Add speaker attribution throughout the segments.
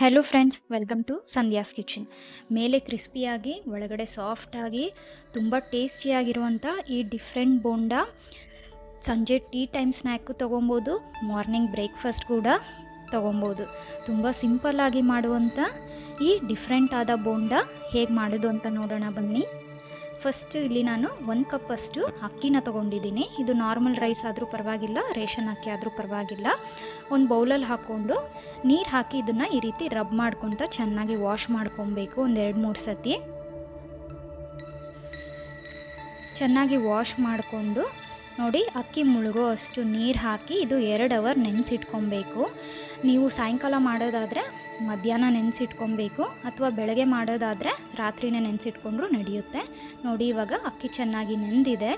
Speaker 1: Hello friends welcome to Sandhya's kitchen ಮೇಲೆ ಕ್ರಿಸ್ಪಿಯಾಗಿ ಒಳಗಡೆ ಸಾಫ್ಟಾಗಿ ತುಂಬ ಟೇಸ್ಟಿಯಾಗಿರುವಂಥ ಈ ಡಿಫ್ರೆಂಟ್ ಬೋಂಡ ಸಂಜೆ ಟೀ ಟೈಮ್ ಸ್ನ್ಯಾಕು ತೊಗೊಬೋದು ಮಾರ್ನಿಂಗ್ ಬ್ರೇಕ್ಫಾಸ್ಟ್ ಕೂಡ ತೊಗೊಬೋದು. ತುಂಬ ಸಿಂಪಲ್ಲಾಗಿ ಮಾಡುವಂಥ ಈ ಡಿಫ್ರೆಂಟ್ ಆದ ಬೋಂಡ ಹೇಗೆ ಮಾಡೋದು ಅಂತ ನೋಡೋಣ ಬನ್ನಿ. ಫಸ್ಟ್ ಇಲ್ಲಿ ನಾನು ಒಂದು ಕಪ್ಪಷ್ಟು ಅಕ್ಕಿನ ತೊಗೊಂಡಿದ್ದೀನಿ. ಇದು ನಾರ್ಮಲ್ ರೈಸ್ ಆದರೂ ಪರವಾಗಿಲ್ಲ, ರೇಷನ್ ಅಕ್ಕಿ ಆದರೂ ಪರವಾಗಿಲ್ಲ. ಒಂದು ಬೌಲಲ್ಲಿ ಹಾಕ್ಕೊಂಡು ನೀರು ಹಾಕಿ ಇದನ್ನು ಈ ರೀತಿ ರಬ್ ಮಾಡ್ಕೊತ ಚೆನ್ನಾಗಿ ವಾಶ್ ಮಾಡ್ಕೊಬೇಕು ಒಂದು ಎರಡು ಮೂರು ಸತಿ. ಚೆನ್ನಾಗಿ ವಾಶ್ ಮಾಡಿಕೊಂಡು ನೋಡಿ, ಅಕ್ಕಿ ಮುಳುಗೋ ಅಷ್ಟು ನೀರು ಹಾಕಿ ಇದು ಎರಡು ಅವರ್ ನೆನೆಸಿಟ್ಕೊಬೇಕು. ನೀವು ಸಾಯಂಕಾಲ ಮಾಡೋದಾದರೆ ಮಧ್ಯಾಹ್ನ ನೆನೆಸಿಟ್ಕೊಬೇಕು, ಅಥವಾ ಬೆಳಗ್ಗೆ ಮಾಡೋದಾದರೆ ರಾತ್ರಿನೇ ನೆನೆಸಿಟ್ಕೊಂಡ್ರೂ ನಡೆಯುತ್ತೆ. ನೋಡಿ, ಇವಾಗ ಅಕ್ಕಿ ಚೆನ್ನಾಗಿ ನೆಂದಿದೆ.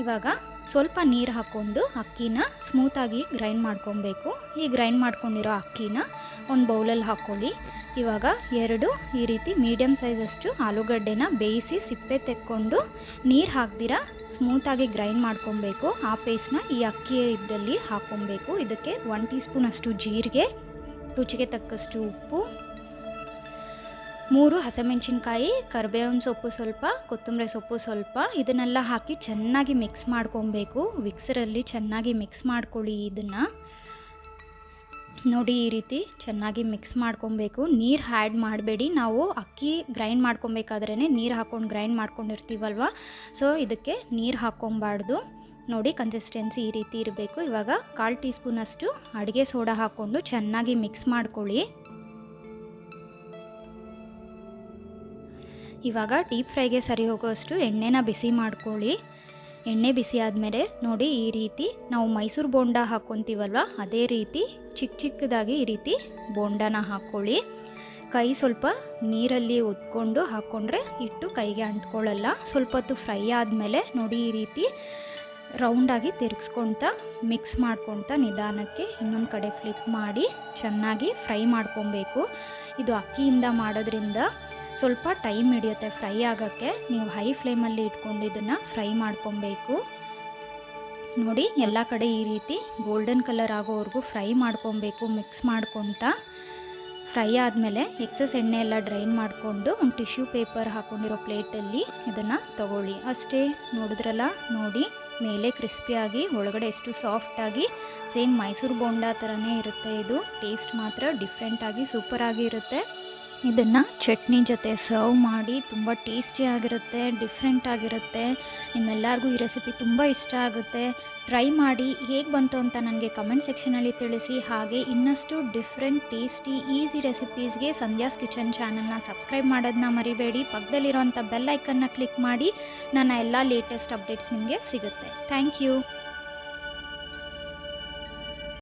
Speaker 1: ಇವಾಗ ಸ್ವಲ್ಪ ನೀರು ಹಾಕ್ಕೊಂಡು ಅಕ್ಕಿನ ಸ್ಮೂತಾಗಿ ಗ್ರೈಂಡ್ ಮಾಡ್ಕೊಬೇಕು. ಈ ಗ್ರೈಂಡ್ ಮಾಡ್ಕೊಂಡಿರೋ ಅಕ್ಕಿನ ಒಂದು ಬೌಲಲ್ಲಿ ಹಾಕ್ಕೊಳ್ಳಿ ಇವಾಗ ಎರಡು ಈ ರೀತಿ ಮೀಡಿಯಮ್ ಸೈಜಷ್ಟು ಆಲೂಗಡ್ಡೆನ ಬೇಯಿಸಿ ಸಿಪ್ಪೆ ತೆಕ್ಕೊಂಡು ನೀರು ಹಾಕ್ದಿರ ಸ್ಮೂತಾಗಿ ಗ್ರೈಂಡ್ ಮಾಡ್ಕೊಬೇಕು. ಆ ಪೇಸ್ಟ್ನ ಈ ಅಕ್ಕಿ ಇದರಲ್ಲಿ ಹಾಕ್ಕೊಬೇಕು ಇದಕ್ಕೆ ಒನ್ ಟೀ ಸ್ಪೂನಷ್ಟು ಜೀರಿಗೆ, ರುಚಿಗೆ ತಕ್ಕಷ್ಟು ಉಪ್ಪು ಮೂರು ಹಸಿಮೆಣ್ಸಿನ್ಕಾಯಿ, ಕರಿಬೇವಿನ ಸೊಪ್ಪು ಸ್ವಲ್ಪ, ಕೊತ್ತಂಬರಿ ಸೊಪ್ಪು ಸ್ವಲ್ಪ. ಇದನ್ನೆಲ್ಲ ಹಾಕಿ ಚೆನ್ನಾಗಿ ಮಿಕ್ಸ್ ಮಾಡ್ಕೊಬೇಕು. ಮಿಕ್ಸರಲ್ಲಿ ಚೆನ್ನಾಗಿ ಮಿಕ್ಸ್ ಮಾಡ್ಕೊಳ್ಳಿ ಇದನ್ನು. ನೋಡಿ ಈ ರೀತಿ ಚೆನ್ನಾಗಿ ಮಿಕ್ಸ್ ಮಾಡ್ಕೊಬೇಕು. ನೀರು ಆ್ಯಡ್ ಮಾಡಬೇಡಿ. ನಾವು ಅಕ್ಕಿ ಗ್ರೈಂಡ್ ಮಾಡ್ಕೊಬೇಕಾದ್ರೇ ನೀರು ಹಾಕ್ಕೊಂಡು ಗ್ರೈಂಡ್ ಮಾಡ್ಕೊಂಡಿರ್ತೀವಲ್ವ? ಸೊ ಇದಕ್ಕೆ ನೀರು ಹಾಕ್ಕೊಬಾರ್ದು. ನೋಡಿ ಕನ್ಸಿಸ್ಟೆನ್ಸಿ ಈ ರೀತಿ ಇರಬೇಕು. ಇವಾಗ ಕಾಲು ಟೀ ಸ್ಪೂನಷ್ಟು ಅಡುಗೆ ಸೋಡಾ ಹಾಕ್ಕೊಂಡು ಚೆನ್ನಾಗಿ ಮಿಕ್ಸ್ ಮಾಡ್ಕೊಳ್ಳಿ. ಇವಾಗ ಡೀಪ್ ಫ್ರೈಗೆ ಸರಿ ಹೋಗೋಷ್ಟು ಎಣ್ಣೆನ ಬಿಸಿ ಮಾಡ್ಕೊಳ್ಳಿ. ಎಣ್ಣೆ ಬಿಸಿ ಆದಮೇಲೆ ನೋಡಿ ಈ ರೀತಿ ನಾವು ಮೈಸೂರು ಬೋಂಡ ಹಾಕ್ಕೊತೀವಲ್ವ, ಅದೇ ರೀತಿ ಚಿಕ್ಕ ಚಿಕ್ಕದಾಗಿ ಈ ರೀತಿ ಬೋಂಡನ ಹಾಕ್ಕೊಳ್ಳಿ. ಕೈ ಸ್ವಲ್ಪ ನೀರಲ್ಲಿ ಉದ್ಕೊಂಡು ಹಾಕ್ಕೊಂಡ್ರೆ ಇಟ್ಟು ಕೈಗೆ ಅಂಟ್ಕೊಳ್ಳಲ್ಲ. ಸ್ವಲ್ಪ ಹೊತ್ತು ಫ್ರೈ ಆದಮೇಲೆ ನೋಡಿ ಈ ರೀತಿ ರೌಂಡಾಗಿ ತಿರುಗಿಸ್ಕೊಳ್ತಾ, ಮಿಕ್ಸ್ ಮಾಡ್ಕೊತ ನಿಧಾನಕ್ಕೆ ಇನ್ನೊಂದು ಕಡೆ ಫ್ಲಿಪ್ ಮಾಡಿ ಚೆನ್ನಾಗಿ ಫ್ರೈ ಮಾಡ್ಕೊಬೇಕು ಇದು ಅಕ್ಕಿಯಿಂದ ಮಾಡೋದ್ರಿಂದ ಸ್ವಲ್ಪ ಟೈಮ್ ಹಿಡಿಯುತ್ತೆ ಫ್ರೈ ಆಗೋಕ್ಕೆ. ನೀವು ಹೈ ಫ್ಲೇಮಲ್ಲಿ ಇಟ್ಕೊಂಡು ಇದನ್ನು ಫ್ರೈ ಮಾಡ್ಕೊಬೇಕು. ನೋಡಿ, ಎಲ್ಲ ಕಡೆ ಈ ರೀತಿ ಗೋಲ್ಡನ್ ಕಲರ್ ಆಗೋವರೆಗೂ ಫ್ರೈ ಮಾಡ್ಕೊಬೇಕು ಮಿಕ್ಸ್ ಮಾಡ್ಕೊತ. ಫ್ರೈ ಆದಮೇಲೆ ಎಕ್ಸಸ್ ಎಣ್ಣೆ ಎಲ್ಲ ಡ್ರೈನ್ ಮಾಡಿಕೊಂಡು ಒಂದು ಟಿಶ್ಯೂ ಪೇಪರ್ ಹಾಕ್ಕೊಂಡಿರೋ ಪ್ಲೇಟಲ್ಲಿ ಇದನ್ನು ತಗೊಳ್ಳಿ. ಅಷ್ಟೇ, ನೋಡಿದ್ರಲ್ಲ? ನೋಡಿ, ಮೇಲೆ ಕ್ರಿಸ್ಪಿಯಾಗಿ ಒಳಗಡೆ ಎಷ್ಟು ಸಾಫ್ಟಾಗಿ ಸೇಮ್ ಮೈಸೂರು ಬೋಂಡಾ ಥರನೇ ಇರುತ್ತೆ ಇದು. ಟೇಸ್ಟ್ ಮಾತ್ರ ಡಿಫ್ರೆಂಟಾಗಿ ಸೂಪರಾಗಿ ಇರುತ್ತೆ. ಇದನ್ನು ಚಟ್ನಿ ಜೊತೆ ಸರ್ವ್ ಮಾಡಿ ತುಂಬ ಟೇಸ್ಟಿಯಾಗಿರುತ್ತೆ ಡಿಫ್ರೆಂಟ್ ಆಗಿರುತ್ತೆ. ನಿಮ್ಮೆಲ್ಲರಿಗೂ ಈ ರೆಸಿಪಿ ತುಂಬ ಇಷ್ಟ ಆಗುತ್ತೆ. ಟ್ರೈ ಮಾಡಿ ಹೇಗೆ ಬಂತು ಅಂತ ನನಗೆ ಕಮೆಂಟ್ ಸೆಕ್ಷನಲ್ಲಿ ತಿಳಿಸಿ. ಹಾಗೆ ಇನ್ನಷ್ಟು ಡಿಫ್ರೆಂಟ್ ಟೇಸ್ಟಿ ಈಸಿ ರೆಸಿಪೀಸ್ಗೆ ಸಂಧ್ಯಾಸ್ ಕಿಚನ್ ಚಾನಲ್ನ ಸಬ್ಸ್ಕ್ರೈಬ್ ಮಾಡೋದನ್ನ ಮರಿಬೇಡಿ. ಪಕ್ಕದಲ್ಲಿರೋಂಥ ಬೆಲ್ ಐಕನ್ನ ಕ್ಲಿಕ್ ಮಾಡಿ. ನನ್ನ ಎಲ್ಲ ಲೇಟೆಸ್ಟ್ ಅಪ್ಡೇಟ್ಸ್ ನಿಮಗೆ ಸಿಗುತ್ತೆ. Thank you